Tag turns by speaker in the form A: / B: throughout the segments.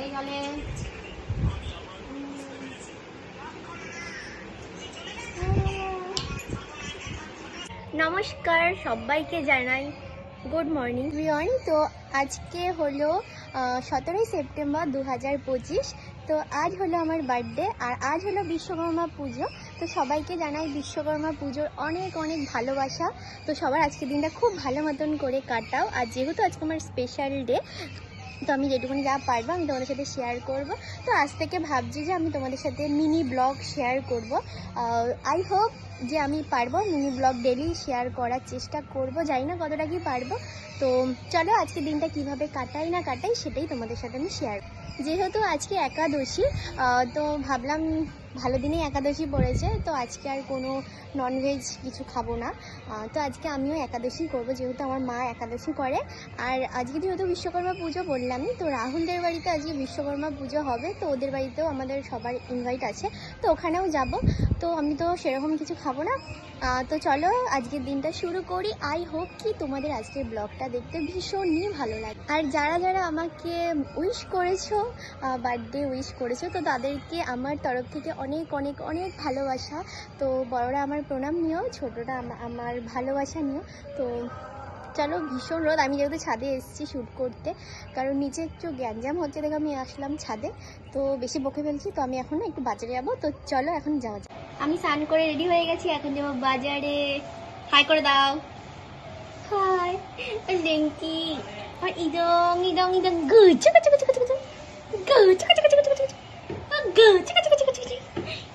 A: এই গলে নমস্কার সবাইকে জানাই। গুড মর্নিং রিয়ন তো আজকে হলো সতেরোই সেপ্টেম্বর দু হাজার পঁচিশ। তো আজ হলো আমার বার্থডে আর আজ হলো বিশ্বকর্মা পুজো। তো সবাইকে জানাই বিশ্বকর্মা পুজোর অনেক অনেক ভালোবাসা। তো সবার আজকে দিনটা খুব ভালো মতন করে কাটাও। আর যেহেতু আজকে আমার স্পেশাল ডে তো আমি যেটুকুনি যা পারব আমি তোমাদের সাথে শেয়ার করব। তো আজ থেকে ভাবছি যে আমি তোমাদের সাথে মিনি ব্লগ শেয়ার করব। আই হোপ যে আমি পারব মিনি ব্লগ ডেলি শেয়ার করার চেষ্টা করব। জানি না কতটা কি পারব। তো চলো আজকে দিনটা কীভাবে কাটাই না কাটাই সেটাই তোমাদের সাথে আমি শেয়ার যেহেতু আজকে একাদশী তো ভাবলাম ভালো দিনেই একাদশী পড়েছে, তো আজকে আর কোনো ননভেজ কিছু খাব না। তো আজকে আমিও একাদশী করব, যেহেতু আমার মা একাদশী করে। আর আজকে যেহেতু বিশ্বকর্মা পুজো বললামই, তো রাহুলদের বাড়িতে আজকে বিশ্বকর্মা পুজো হবে, তো ওদের বাড়িতেও আমাদের সবার ইনভাইট আছে, তো ওখানেও যাব। তো আমি তো সেরকম কিছু খাব না। তো চলো, আজকের দিনটা শুরু করি। আই হোপ কি তোমাদের আজকের ব্লগটা দেখতে ভীষণই ভালো লাগে। আর যারা যারা আমাকে উইশ করেছ বার্থডে উইশ করেছ, তো তাদেরকে আমার তরফ থেকে অনেক অনেক অনেক ভালোবাসা। তো বড়রা আমার প্রণাম নিও, ছোটরা আমার ভালোবাসা নিও। তো চলো, ভীষণ রোদ। আমি যেহেতু ছাদে এসেছি শ্যুট করতে, কারণ নিচে একটু গ্যাঞ্জাম হচ্ছে দেখে আমি আসলাম ছাদে। তো বেশি বকে ফেলছি, তো আমি এখন একটু বাজারে যাব। তো চলো, এখন যাওয়া আমি স্নান করে রেডি হয়ে গেছি এখন যাব বাজারে হাই করে দাও হাই আর ইদং ইদং ইদং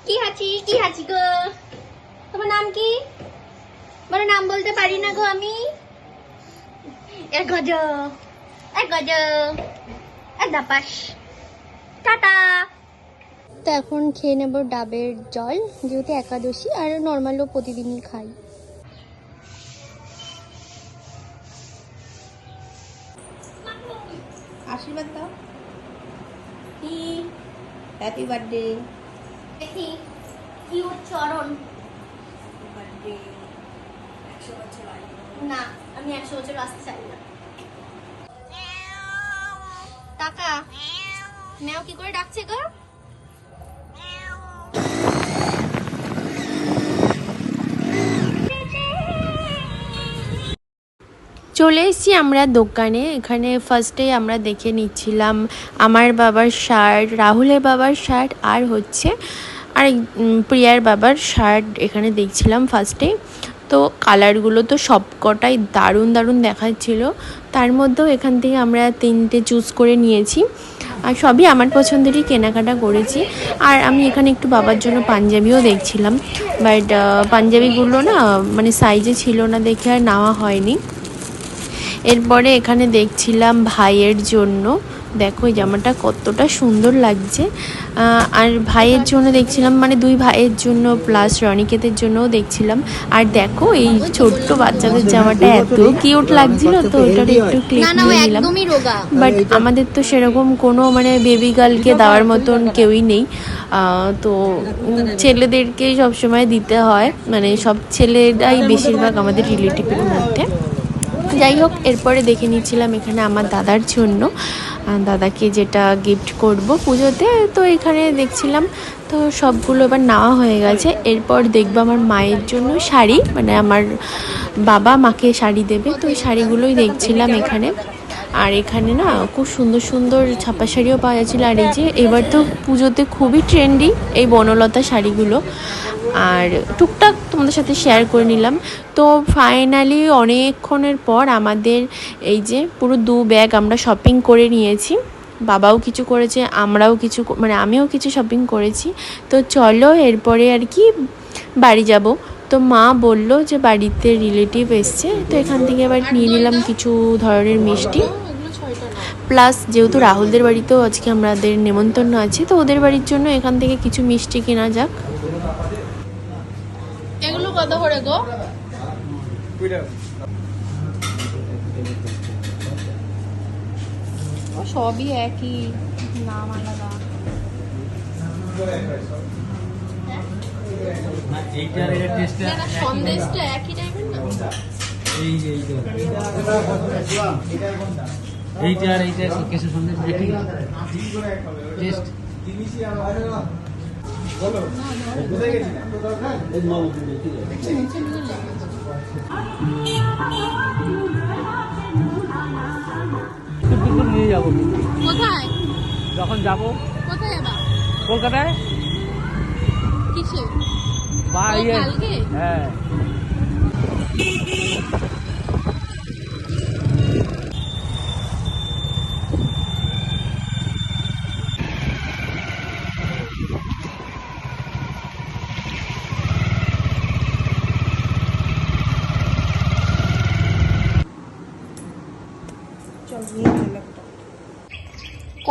A: কি হাঁচি কি গো তোমার নাম কি বলো নাম বলতে পারি না গো আমি গজ এক গজ এক দাপাস টাটা তো এখন খেয়ে নেব ডাবের জল যেহেতু একাদশী আর নর্মালও প্রতিদিনই খাই।
B: আশীর্বাদ দাও। হ্যাপি বার্থডে
A: দেখি কি না আমি একশো বছর আসতে চাই না। টাকা। ম্যাও কি করে ডাকছে গো?
C: চলে এসেছি আমরা দোকানে। এখানে ফার্স্টে আমরা দেখে নিচ্ছিলাম আমার বাবার শার্ট রাহুলের বাবার শার্ট আর হচ্ছে আর প্রিয়ার বাবার শার্ট এখানে দেখছিলাম ফার্স্টে তো কালারগুলো তো সবকটাই দারুণ দারুণ দেখাচ্ছিল। তার মধ্যেও এখান থেকে আমরা তিনটে চুজ করে নিয়েছি। আর সবই আমার পছন্দেরই কেনাকাটা করেছি। আর আমি এখানে একটু বাবার জন্য পাঞ্জাবিও দেখছিলাম। বাট পাঞ্জাবিগুলো না মানে সাইজে ছিল না দেখে আর নেওয়া হয়নি। এরপরে এখানে দেখছিলাম ভাইয়ের জন্য। দেখো এই জামাটা কতটা সুন্দর লাগছে। আর ভাইয়ের জন্য দেখছিলাম মানে দুই ভাইয়ের জন্য প্লাস রনিকেতের জন্যও দেখছিলাম। আর দেখো এই ছোট্ট বাচ্চাদের জামাটা এত কিউট লাগছিল তো ওটার একটু ক্লিক নিয়ে নিলাম। বাট আমাদের তো সেরকম কোনো মানে বেবি গার্লকে দেওয়ার মতন কেউই নেই। তো ছেলেদেরকেই সবসময় দিতে হয়। মানে সব ছেলেরাই বেশিরভাগ আমাদের রিলেটিভের মধ্যে। যাই হোক, এরপরে দেখে নিচ্ছিলাম এখানে আমার দাদার জন্য। দাদাকে যেটা গিফট করব পুজোতে, তো এখানে দেখছিলাম, তো সবগুলো এবার নেওয়া হয়ে গেছে। এরপর দেখব আমার মায়ের জন্য শাড়ি মানে আমার বাবা মাকে শাড়ি দেবে, তো ওই শাড়িগুলোই দেখছিলাম এখানে। আর এখানে না, খুব সুন্দর সুন্দর ছাপা শাড়িও পাওয়া যাচ্ছিল। আর এই যে, এবার তো পুজোতে খুবই ট্রেন্ডি এই বনলতা শাড়িগুলো। আর টুকটাক তোমাদের সাথে শেয়ার করে নিলাম। তো ফাইনালি অনেকক্ষণের পর আমাদের এই যে পুরো দু ব্যাগ আমরা শপিং করে নিয়েছি। বাবাও কিছু করেছে, আমরাও কিছু মানে আমিও কিছু শপিং করেছি। তো চলো এরপরে আর কি বাড়ি যাব। তো মা বলল যে বাড়িতে রিলেটিভ এসছে, তো এখান থেকে আবার নিয়ে নিলাম কিছু ধরনের মিষ্টি। প্লাস যেহেতু রাহুলদের বাড়িতেও আজকে আমাদের নেমন্তন্ন আছে, তো ওদের বাড়ির জন্য এখান থেকে কিছু মিষ্টি কেনা যাক।
B: কত করে গো। সবই একই নাম আলাদা। সন্দেশটা একই টাইপের না?
D: এই যে এইটা এইটা আর এইটা কেসের সন্দেশ দেখি টেস্ট নিয়ে যাব
B: কোথায়?
D: যখন যাব।
B: কোথায় যাবা
D: কলকাতায়?
B: কিসে?
D: বা
B: ও,
D: ইয়ে? হ্যাঁ।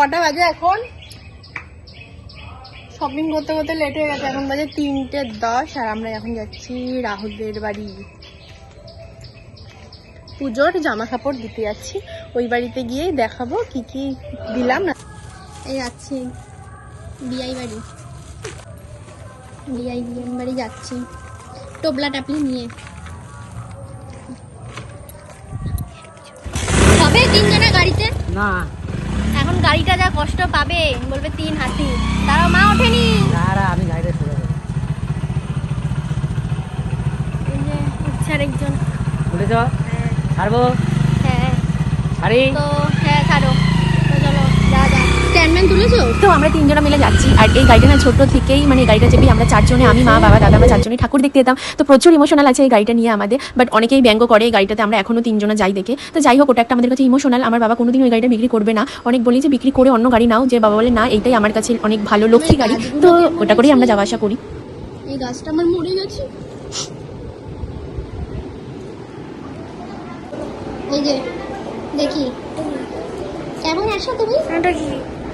A: কটা বাজে এখন? শপিং করতে করতে লেট হয়ে গেছে, এখন বাজে তিনটে দশ, আর আমরা এখন যাচ্ছি রাহুলদের বাড়ি। পুজোর জামা কাপড় দিতে যাচ্ছি, ওই বাড়িতে গিয়েই দেখাবো কি কি দিলাম। না এই যাচ্ছি, বিআই বাড়ি। বিআই বিআই বাড়ি যাচ্ছি, টোপলা টাপলি নিয়ে। হবে তিনজনের গাড়িতে?
D: না।
A: এখন গাড়িটা যা কষ্ট পাবে বলবে তিন হাতি। তারা মা ওঠেনি।
D: আমি গাড়িটা চলে
A: উঠছে আরেকজন
D: বুঝেছ ছাড়বো
A: হ্যাঁ। তো হ্যাঁ। ছাড়ো? তো চলো যা তুলেছো?
C: তো আমরা তিনজনা মিলে যাচ্ছি। আর এই গাড়িটা না ছোট থেকেই মানে গাড়িটা চেপে আমরা চারজনে আমি মা বাবা দাদা আমরা চারজনে ঠাকুর দেখতে যেতাম। তো প্রচুর ইমোশনাল আছে এই গাড়িটা নিয়ে আমাদের বাট অনেকেই ব্যঙ্গ করে এই গাড়িটাতে আমরা এখনও তিনজনা যাই দেখে। তো যাই হোক ওটা একটা আমাদের কাছে ইমোশনাল আমার বাবা কোনোদিন ওই গাড়িটা বিক্রি করবে না। অনেক বলি যে বিক্রি করে অন্য গাড়ি নাও। যে বাবা বলে না এইটাই আমার কাছে অনেক ভালো লক্ষ্মী গাড়ি। তো ওটা করেই আমরা যাওয়া আসা করি।
A: এই গাছটা আমার মরে গেছে। এই যে দেখি। কেমন আছো তুমি?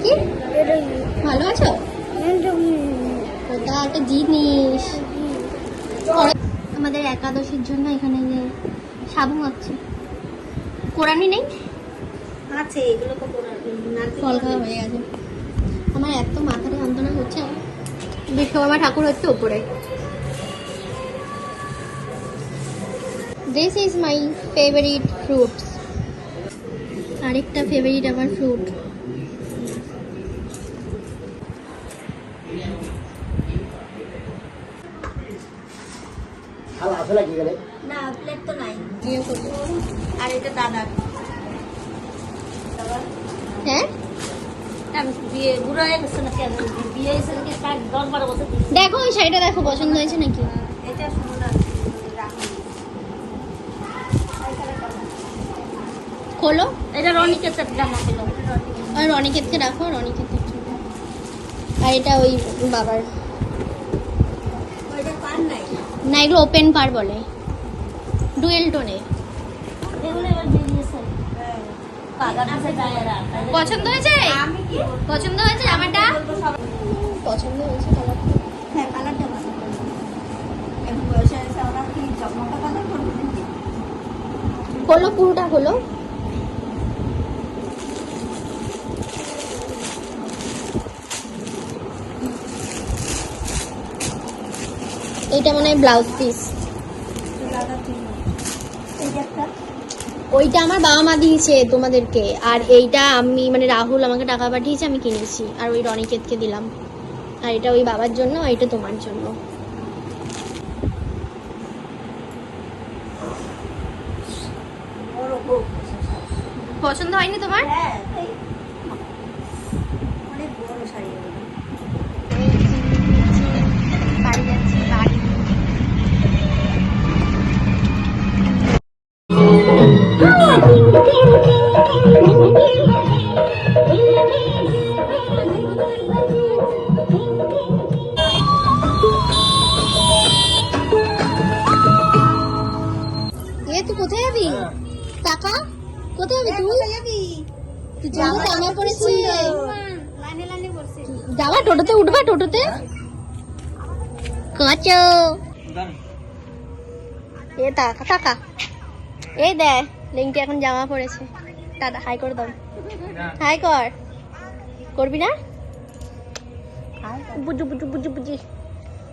A: কি? ভালো আছো? ওটা একটা জিনিস আমাদের একাদশীর জন্য এখানে যে সাবু হচ্ছে। কোরআনই নেই?
B: আছে এগুলো তো
A: ফল খাওয়া হয়ে গেছে। আমার এত মাথাটা যন্ত্রণা হচ্ছে। বিশ্বকর্মা ঠাকুর হচ্ছে উপরে। This is my favourite fruits আরেকটা ফেভারিট আমার ফ্রুট
B: না প্লেট তো নাই। আর এটা দাদা
A: হ্যাঁ?
B: হয়ে নাকি নাকি?
A: দেখো ওই শাড়িটা দেখো পছন্দ হয়েছে নাকি?
B: এটা
A: খোলো।
B: এটা রনিকে তো জামা ছিল।
A: আর রনিকেতকে রাখো রনিকেতকে আর এটা ওই বাবার।
B: ওইটা পান নাই।
A: না এগুলো ওপেন পার বলে। ডুয়েল টোনে পছন্দ হয়েছে?
B: আমি
A: পছন্দ হয়েছে
B: জামাটা?
A: পছন্দ হয়েছে কালারটা
B: হ্যাঁ কালারটা ভালো এখন বয়স হয়েছে ওরা কি জমকা কালার করবে নাকি?
A: হলো পুরোটা হলো। এইটা মনে হয় ব্লাউজ পিস ওইটা আমার বাবা মা দিয়েছে তোমাদেরকে। আর এইটা আমি মানে রাহুল আমাকে টাকা পাঠিয়েছে, আমি কিনেছি। আর ওই রনিকেতকে দিলাম। আর এটা ওই বাবার জন্য এটা তোমার জন্য। পছন্দ হয়নি তোমার?
B: হ্যাঁ।
A: যাবা টোটোতে, উঠবা টোটোতে? কাঁচো। এ টাকা তাকা এই দে লিঙ্কি এখন জামা পড়েছে। টাটা, হাই করে দাও। হাই কর। করবি না? বুঝু বুঝু বুঝু, বুঝি।